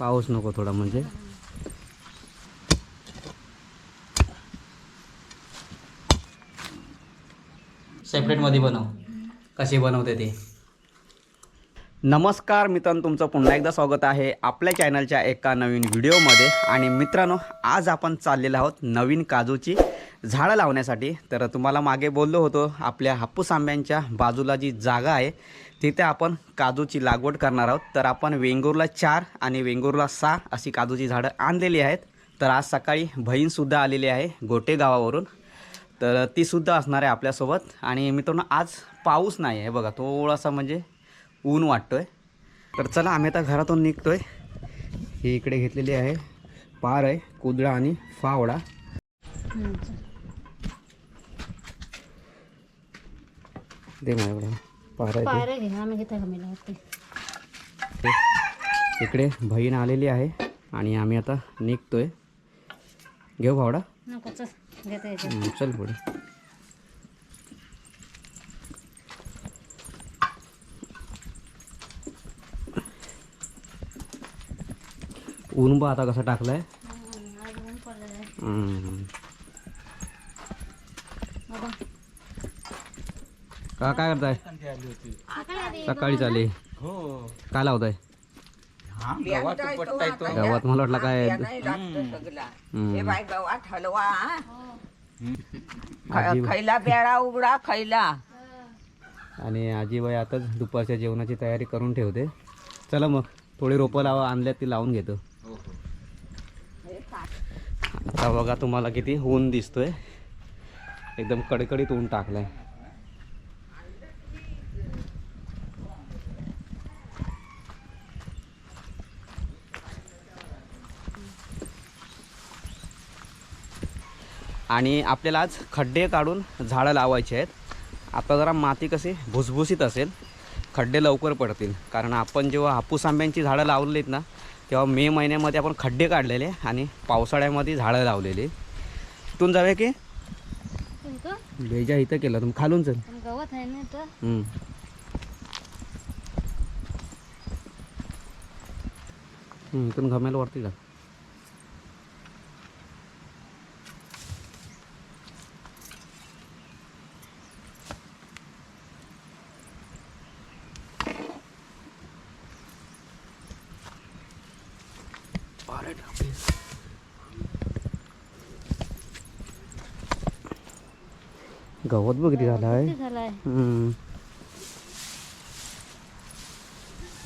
पाऊस नको थोडा म्हणजे. सेपरेटमध्ये बनव. कशी बनवते ते? नमस्कार मित्रांनो तुमचं पुन्हा एकदा स्वागत आहे आपल्या चॅनलच्या एका नवीन व्हिडिओमध्ये आणि मित्रांनो आज आपण चाललेलो आहोत नवीन काजूची झाडं लावण्यासाठी. तर तुम्हाला मागे बोललो होतो आपल्या हापूस आंब्यांच्या बाजूला जी जागा आहे तिथे आपण काजूची लागवड करणार आहोत. तर आपण वेंगुर्ला चार आणि वेंगुर्ला सहा अशी काजूची झाडं आणलेली आहेत. तर आज सकाळी बहीणसुद्धा आलेली आहे गोटे गावावरून. तर तीसुद्धा असणार आहे आपल्यासोबत. आणि मित्रांनो आज पाऊस नाही आहे बघा थोडासा म्हणजे ऊन वाटतो आहे तर चला आम्ही आता घरातून निघतो आहे ही इकडे घेतलेली आहे पार आहे कुदळा आणि फावडा. दे माझ्याकडे पार आहे पायऱ्या घे आम्ही घेता कमी लावते ते. इकडे बहीण आलेली आहे आणि आम्ही आता निघतोय. घेऊ नको चल घेता येते हम्म, चल पुढे ऊन बा आता कसा टाकलाय? आज ऊन पडलेलं आहे. हम्म. बाबा का काय करताय? सकाळी आधी सकाळी चाले काय लावताय? गावात मला वाटलं काय. हे हलवा. आजी खैला बेळा उघडा खैला आणि आजीबाई आताच दुपारच्या जेवणाची तयारी करून ठेवते. चला मग थोडी रोपं लावा आणल्यात ती लावून घेतो. आता बघा तुम्हाला किती ऊन दिसतोय. एकदम कडकडीत ऊन टाकलाय. आणि आपल्याला आज खड्डे काढून झाडं लावायचे आहेत. आता जरा माती कशी भुसभुशीत असेल खड्डे लवकर पडतील. कारण आपण जेव्हा हापूस आंब्यांची झाडं लावलेलीत ना तेव्हा मे महिन्यामध्ये आपण खड्डे काढलेले आणि पावसाळ्यामध्ये झाडं लावलेली. तिथून जाऊया की? बेजा इथं केलं. तुम्ही खालून चल. गवत आहे ना इथून घमेल वरती जा. गवत बघ किती झालं आहे. किती झालाय.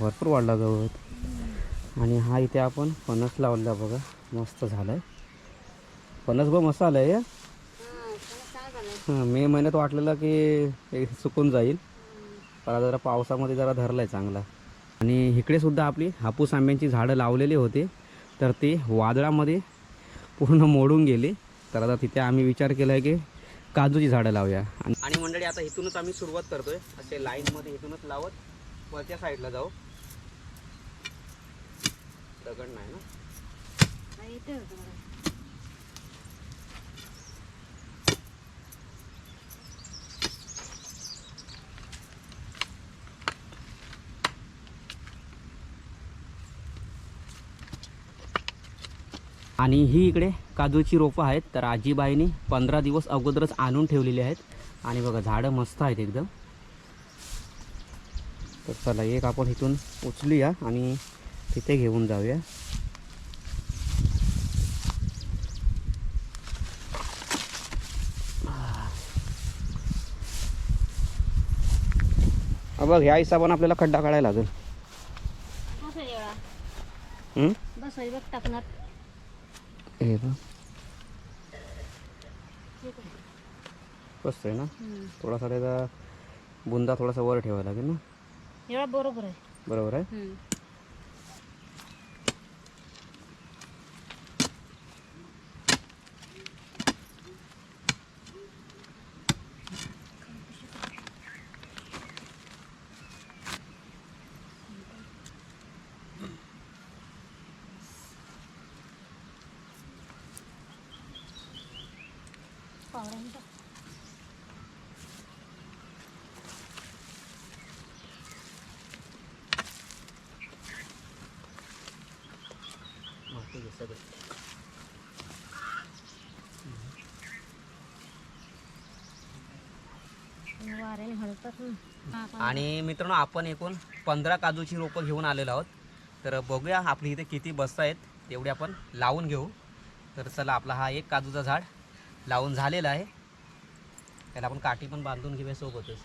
भरपूर वाढला गवत. आणि हा इथे आपण फणस लावला बघा. मस्त झालाय. फणस बघ मस्त आलाय मे महिन्यात वाटलेलं की सुकून जाईल. पण जरा पावसामध्ये जरा धरलाय चांगला. आणि इकडे सुद्धा आपली हापूस आंब्यांची झाडं लावलेली होती. तर ती वादळामध्ये पूर्ण मोडून गेली. तर आता तिथे आम्ही विचार केला आहे की काजूची झाडं लावूया. आणि आणि मंडळी आता इथूनच आम्ही सुरुवात करतोय. असे लाईनमध्ये इथूनच लावत वरच्या साईडला जाऊ. दगड नाही ना? आणि ही इकडे काजूची रोपं आहेत. तर आजीबाईंनी पंधरा दिवस अगोदरच आणून ठेवलेली आहेत. आणि बघा झाडं मस्त आहेत एकदम. तर चला एक आपण इथून उचलूया आणि तिथे घेऊन जाऊया. बघ ह्या हिशोबाने आपल्याला खड्डा काढायला लागेल. हं? बघ. मस्त आहे ना. थोडासा त्याचा बुंदा थोडासा वर ठेवावा लागेल ना एवढा बरोबर आहे बरोबर आहे हम्म. वाऱ्याने हलतात ना आणि मित्रांनो आपण एकूण पंधरा काजूची रोपं घेऊन आलेलो आहोत. तर बघूया आपली इथे किती बसता आहेत तेवढे आपण लावून घेऊ. तर चला आपला हा एक काजूचा झाड. लावून झालेला आहे. त्याला आपण काठी पण बांधून घेऊया सोबतच.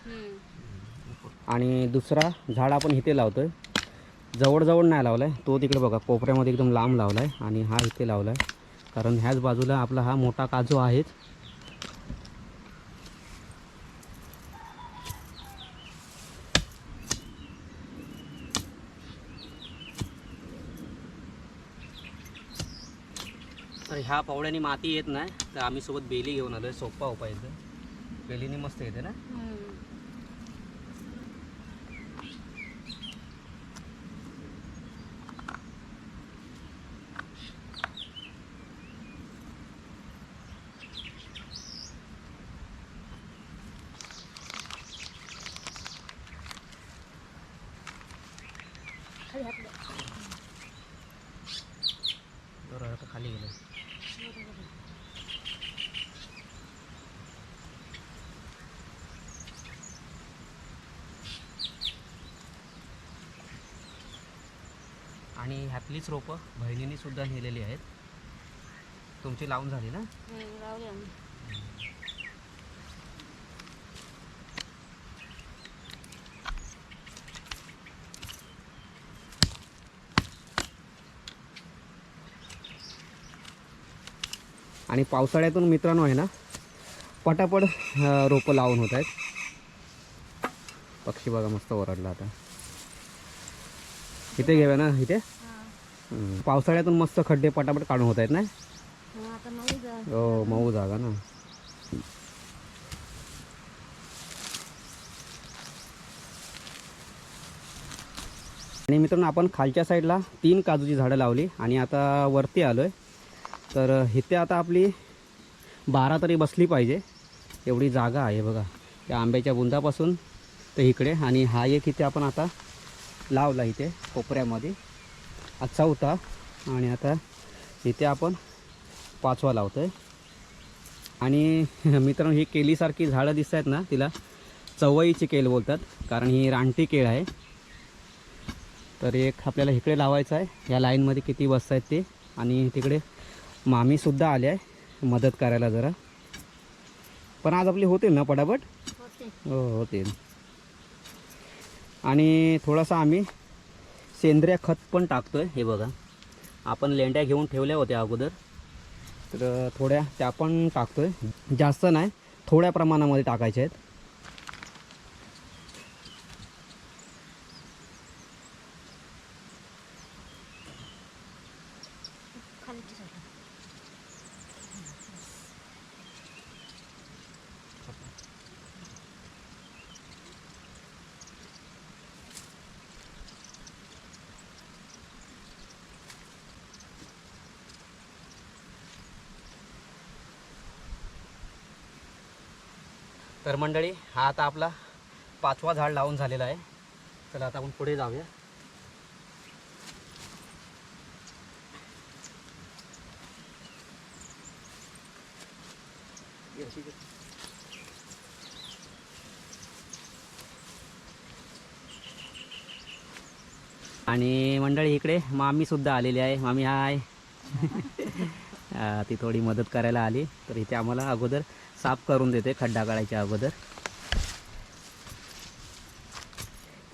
आणि दुसरा झाड आपण इथे लावतोय. जवळजवळ नाही लावला आहे तो तिकडे बघा कोपऱ्यामध्ये एकदम लांब लावला आहे आणि हा इथे लावला आहे कारण ह्याच बाजूला आपला हा मोठा काजू आहेच. ह्या पावड्याने माती येत नाही तर आम्ही सोबत बेली घेऊन आलो आहे उपाय इथं बेलीने मस्त येते ना हम्म. खाली हात द्या. बरोबर आता खाली गेलं आणि ह्यातलीच रोपं बहिणीने सुद्धा नेलेली आहेत. तुमची लावून झाली ना? आम्ही. आणि पावसाळ्यातून मित्रांनो आहे ना पटापट रोपं लावून होत आहेत. पक्षी बघा मस्त ओरडला आता. इथे घेऊया ना इथे? हा. पावसाळ्यातून मस्त खड्डे पटापट काढून होत आहेत ना? हा, जा हो मऊ जागा ना. आणि मित्रांनो आपण खालच्या साईडला तीन काजूची झाडं लावली आणि आता वरती आलो आहे तर इथे आता आपली बारा तरी बसली पाहिजे. एवढी जागा आहे बघा. त्या आंब्याच्या बुंदापासून तर इकडे आणि हा एक इथे आपण आता लावला इथे कोपऱ्यामध्ये. हा चौथा आणि आता इथे आपण पाचवा लावतो आहे आणि मित्रांनो ही केलीसारखी झाडं दिसत आहेत ना तिला. चवईची केल बोलतात कारण ही रानटी केळ आहे. तर एक आपल्याला इकडे लावायचं आहे. या लाईनमध्ये किती बसत आहेत ते. आणि तिकडे मामीसुद्धा आले आहे. मदत करायला जरा. पण आज आपली होतील ना पटापट? होते हो होतील. आणि थोडासा आम्ही सेंद्रिय खत पण टाकतो आहे हे बघा. आपण लेंड्या घेऊन ठेवल्या होत्या अगोदर. तर थोड्या त्या पण टाकतो आहे जास्त नाही थोड्या प्रमाणामध्ये टाकायच्या आहेत. खाली तर मंडळी हा आता आपला पाचवा झाड लावून झालेला आहे. चला आता आपण पुढे जाऊया. आणि मंडळी इकडे मामी सुद्धा आलेली आहे. मामी हाय. ती थोडी मदत करायला आली तर इथे आम्हाला अगोदर साफ करून देते खड्डा काढायच्या अगोदर.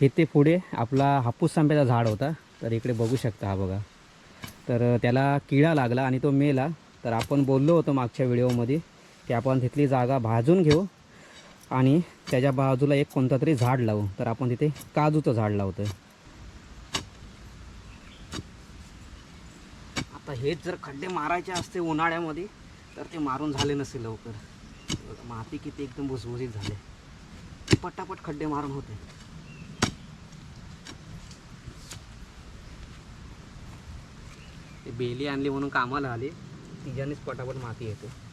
इथे पुढे आपला हापूस आंब्याचा झाड होता. तर इकडे बघू शकता हा बघा. तर त्याला किडा लागला आणि तो मेला. तर आपण बोललो होतो मागच्या व्हिडिओमध्ये की आपण तिथली जागा भाजून घेऊ आणि त्याच्या बाजूला एक कोणता तरी झाड लावू. तर आपण तिथे काजूचं झाड लावतो आता हेच जर खड्डे मारायचे असते उन्हाळ्यामध्ये तर ते मारून झाले नसेल लवकर. माती किती एकदम भुसभुसीत झाले. पटापट खड्डे मारून होते. ते बेली आणली म्हणून कामाला आली. तिच्यानेच पटापट माती येते.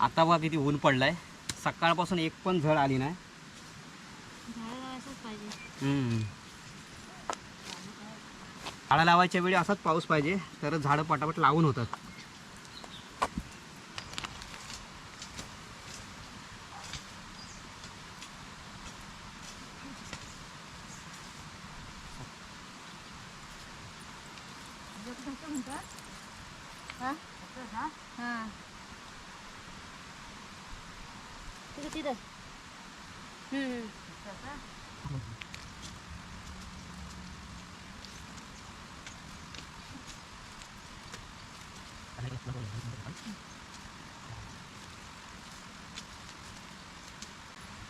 आता बघा किती ऊन पडलाय. सकाळपासून एक पण झळ आली नाही. झाडं. झाडं लावायच्या वेळी असाच पाऊस पाहिजे तर झाडं पटापट लावून होतात. हां. तिथं. तिथं हम्म.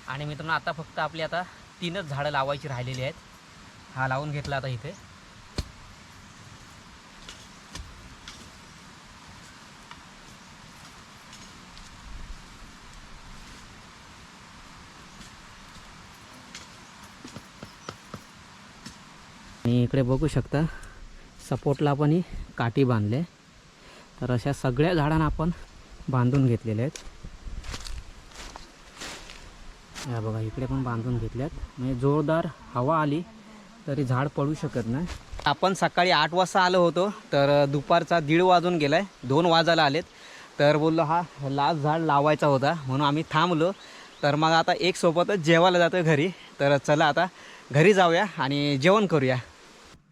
आणि मित्रांनो आता फक्त आपली आता तीनच झाडं लावायची राहिलेली आहेत. हा लावून घेतला आता इथे. आणि इकडे बघू शकता सपोर्टला पण ही काठी बांधले तर अशा सगळ्या झाडांना आपण बांधून घेतलेल्या आहेत. या बघा इकडे पण बांधून घेतल्यात म्हणजे जोरदार हवा आली तरी झाड पडू शकत नाही. आपण सकाळी आठ वाजता आलो होतो तर दुपारचा दीड वाजून गेलाय. दोन वाजायला आलेत. तर बोललो हा लास्ट झाड लावायचा होता म्हणून आम्ही थांबलो. तर मग आता एक सोबतच जेवायला जातो घरी. तर चला आता घरी जाऊया आणि जेवण करूया.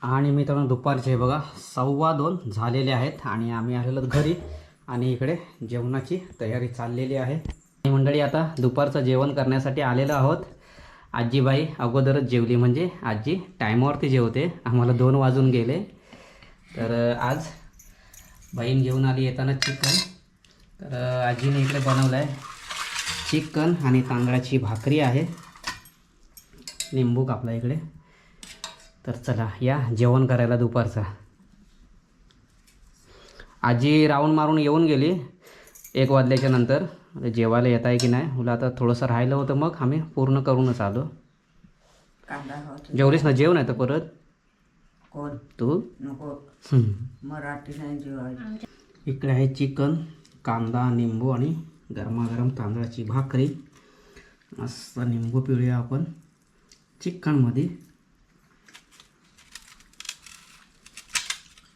आणि मित्रांनो दुपारचे बघा सव्वा दोन झालेले आहेत आणि आम्ही आलेलो घरी. आणि इकडे जेवणाची तयारी चाललेली आहे. आणि मंडळी आता दुपारचं जेवण करण्यासाठी आलेलो आहोत. आजीबाई अगोदरच जेवली म्हणजे आजी टायमावरती जेवते. आम्हाला दोन वाजून गेले. तर आज बहीण घेऊन आली येताना चिकन. तर आजीने इकडे बनवलं आहे चिकन आणि तांदळाची भाकरी आहे. लिंबू कापला इकडे. तर चला या जेवण करायला दुपारचा. आजी राऊंड मारून येऊन गेली एक वाजल्याच्या नंतर. आता जेवायला येत आहे की नाही मुलं आता थोडंसं राहिलं होतं मग आम्ही पूर्ण करूनच आलो. जेवलीस ना जेवण आहे तर परत. कोण? तू? नको. मराठी नाही जेवायची. इकडे आहे चिकन कांदा निंबू आणि गरमागरम तांदळाची भाकरी. मस्त निंबू पिळूया आपण. चिकनमध्ये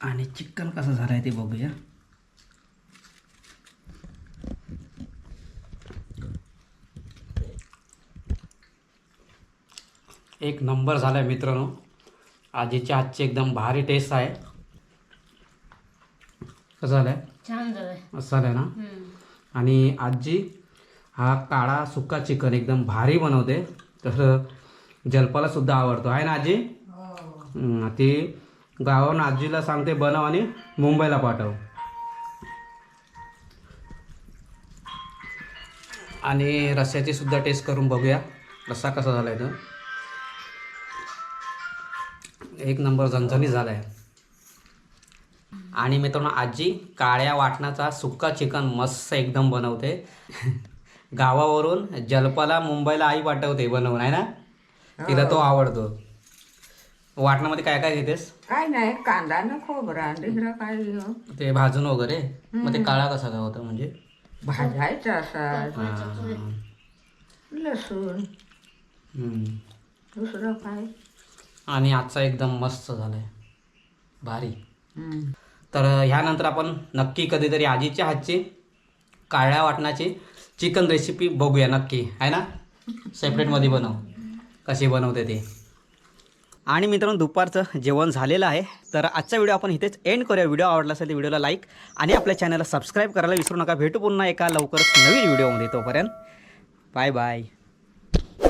आणि चिकन कसं झालं आहे ते बघूया. एक नंबर झाला आहे मित्रांनो. आजीच्या हातची एकदम भारी टेस्ट आहे. कसं झालं आहे छान असं झालं आहे ना. आणि आजी हा काळा सुक्का चिकन एकदम भारी बनवते. तसं जलपाला सुद्धा आवडतो. आहे ना आजी? हं, ती गावावरून आजीला सांगते बनव आणि मुंबईला पाठव. आणि रस्स्याची सुद्धा टेस्ट करून बघूया. रस्सा कसा झाला आहे तो. एक नंबर झणझणीत झाला आहे आणि मित्रांनो आजी काळ्या वाटणाचा सुक्का चिकन मस्त एकदम बनवते. गावावरून जलपाला मुंबईला आई पाठवते बनवून आहे ना? तिला तो आवडतो. वाटणामध्ये काय काय घेतेस? काय नाही कांदा न खोबरा दुसरं काय घेऊ ते भाजून वगैरे? मग ते काळा कसा काय होता म्हणजे? भाजायचा असा. हां. लसूण. हम्म. दुसरं काय? आणि आजचा एकदम मस्त झालाय. भारी. हम्म. तर ह्यानंतर आपण नक्की कधीतरी आजीच्या हातची काळ्या वाटणाची चिकन रेसिपी बघूया नक्की. आहे ना? सेपरेटमध्ये बनव. कशी बनवते ते. आणि मित्रांनो दुपारचं जेवण झालेलं आहे. तर आजचा व्हिडिओ आपण इथेच एंड करूया. व्हिडिओ आवडला असेल तर व्हिडिओला लाईक आणि आपल्या चॅनलला सबस्क्राईब करायला विसरू नका. भेटू पुन्हा एका लवकरच नवीन व्हिडिओमध्ये तोपर्यंत. Bye bye